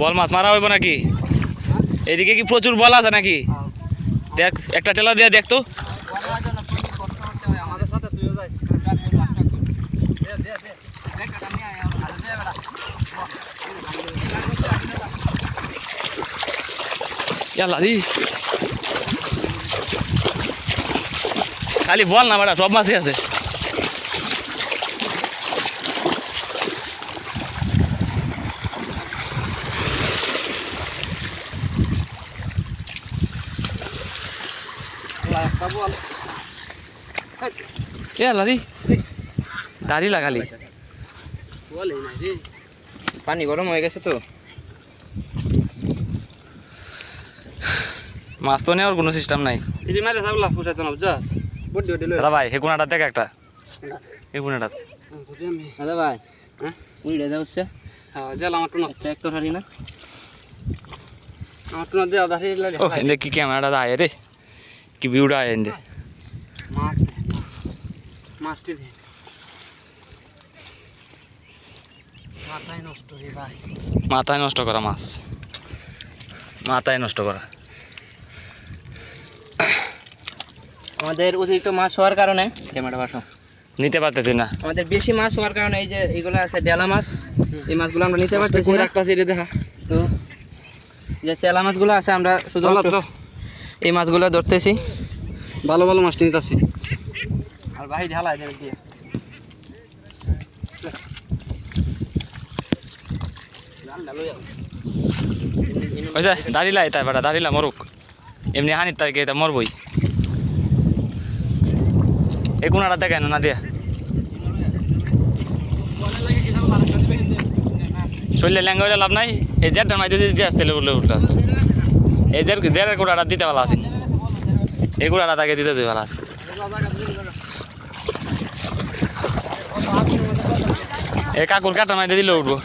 বল মাছ মারা হইব নাকি? এদিকে কি প্রচুর বল আছে নাকি? দেখ, একটা টেলা দিয়ে দেখ তো। সাথে তুইও যাইস দে দে দে একটা নিয়ে আয় আর দে বেটা ইয়াল্লা রি খালি বল না বেটা সব মাছই আছে। দাঁড়িয়ে লাগালি। পানি গরম হয়ে গেছে তো। মাছ তো নেওয়ার কোনো সিস্টেম নাই। মারে সাবলা ফুসাইতো না লই দাদা ভাই দেখ একটা। এই কোনাটা দাদা ভাই হ্যাঁ? উইড়ে হ্যাঁ জেল আমার টুনা। এক তো হারি না। আমার টুনা দেওয়া দাঁড়িয়ে লাগে। ও এনে কি ক্যামেরাটা আয় রে? কি ভিউটা আয় এনে? মাছ মাছটি দে। মাথায় নষ্ট রে ভাই। মাথায় নষ্ট করা মাছ। মাথায় নষ্ট করা। আমাদের অতিরিক্ত মাছ হওয়ার কারণে ক্যামেরা বাসো। নিতে পারতেছি না। আমাদের বেশি মাছ হওয়ার কারণে এই যে এগুলো আছে ডেলা মাছ এই মাছগুলো আমরা নিতে পারতেছি না। দেখা তো যে চেলা মাছগুলো আছে আমরা শুধু এই মাছগুলো ধরতেছি। ভালো ভালো মাছটি নিতেছি। আর ভাই ঢালা দিয়ে। দাঁড়িলা তাই বেটা দাঁড়িলা মরুক। এমনি হানি তাই এটা মরবই। এই কোনাটা দেখায় না দিয়া শরীরে ল্যাঙ্গা হইলে লাভ নাই। এই জেরটার মাইতে দিয়ে আসতে বলে উঠল এই জের জেরের কোড়াটা দিতে ভালো আছে। এই কোড়াটা তাকে দিতে দিতে ভালো আছে। এই কাকুর কাটার মাইতে দিলে উঠবো।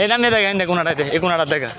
এই নাম নিয়ে দেখা এই কোনাটাতে এই কোনাটা দেখা।